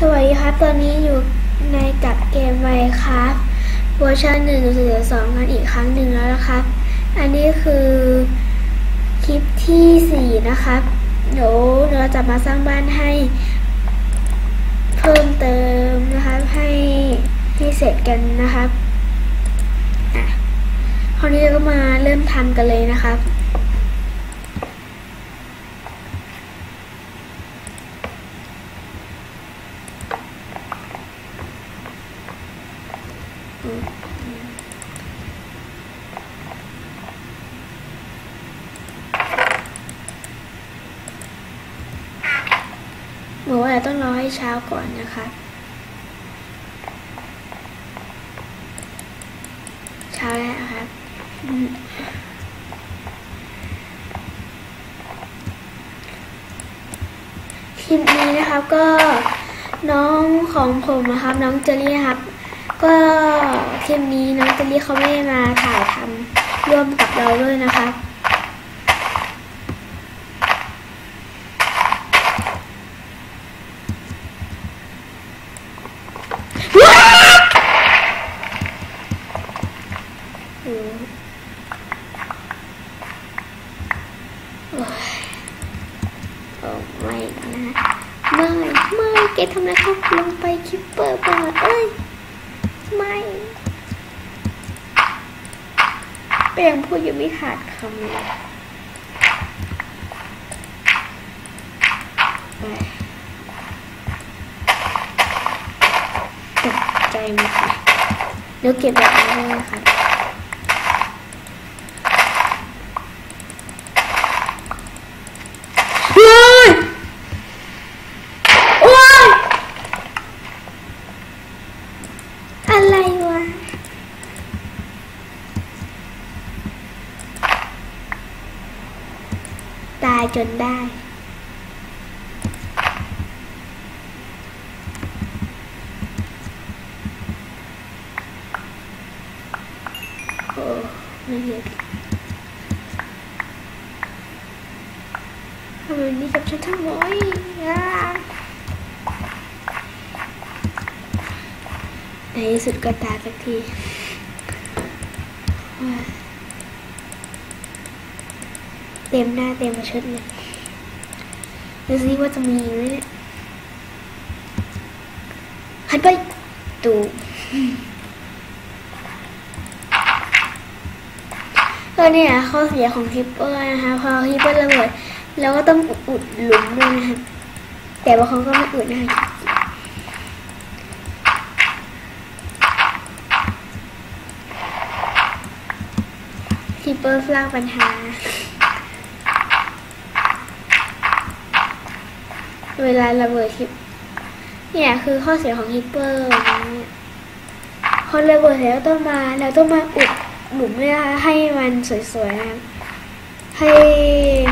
สวัสดีครับ ตอนนี้อยู่ในกับเกมไมครับเวอร์ชัน1 4 2กันอีกครั้งหนึ่งแล้วนะครับ อันนี้คือคลิปที่4นะครับ เดี๋ยวเราจะมาสร้างบ้านให้ เพิ่มเติมนะครับให้ให้เสร็จกันนะครับอะคราวนี้เราก็มาเริ่มทำกันเลยนะครับ บอกว่าเราต้องรอให้เช้าก่อนนะคะ เช้าแล้วครับคลิปนี้นะครับก็น้องของผมนะครับ น้องเจอรี่นะครับ ก็คลิปนี้น้องเจอรี่เขาไม่ได้มาถ่ายทำร่วมกับเราด้วยนะครับอืมโอ้ยโอ้ไม่นะไม่ไม่แกทำอะไรครับลงไปคิปเปอร์บอดเอ้ย ไม่ก็ยังพูดยังไม่ขาดคำเลยตกใจหมดเลยเดี๋ยวเก็บแบบนี้เลยนะคะ เฮ้ยโอ้ยอะไรวะ ตายจนได้ โอ้ไม่เห็นทำแบบนี้กับฉันทั้งหมดอะในที่สุดก็ตายสักทีว้าเต็มหน้าเต็มชุดเลยดูซิว่าจะมีไหมเนี่ยหันไปตูก็เนี่ยข้อเสียของฮิปเปอร์นะคะพอฮิปเปอร์ระเบิดเราก็ต้องอุดหลุมด้วยนะคะแต่บางคนก็ไม่อุดนะคะฮิปเปอร์สร้างปัญหา เวลาระเบิดฮิปเนี่ยคือข้อเสียของฮิปเปอร์เนี่ยพอระเบิดแล้วต้องมาเราต้องมาอุดหลุมนะคะให้มันสวยๆนะครับให้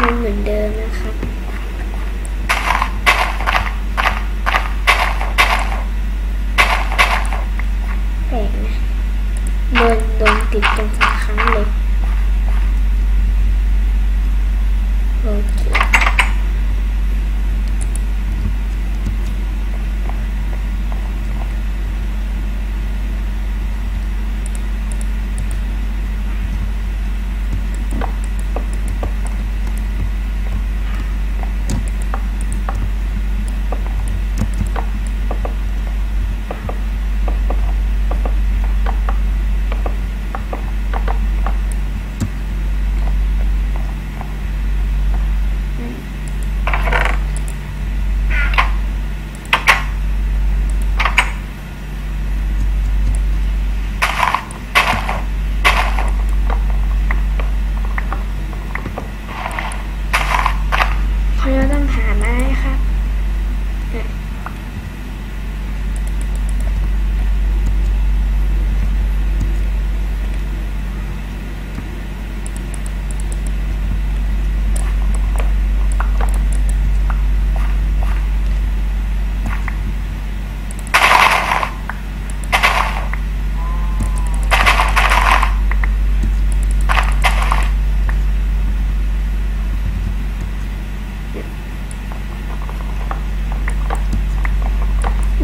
มันเหมือนเดิมนะครับแปลกนะโดนโดนติดกันสองครั้งเลย โอเค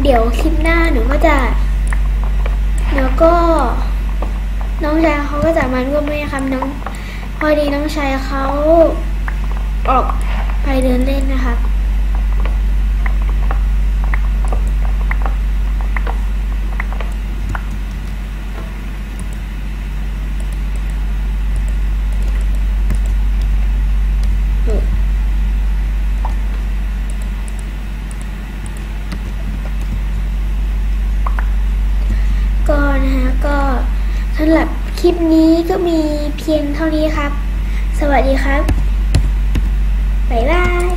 เดี๋ยวคลิปหน้าหนูก็จะ แล้วก็ น้องชายเขาก็จะมาร่วมด้วยนะครับน้องพอดีน้องชายเขาออกไปเดินเล่นนะครับ ก็นะฮะก็ สำหรับคลิปนี้ก็มีเพียงเท่านี้ครับ สวัสดีครับ บ๊ายบาย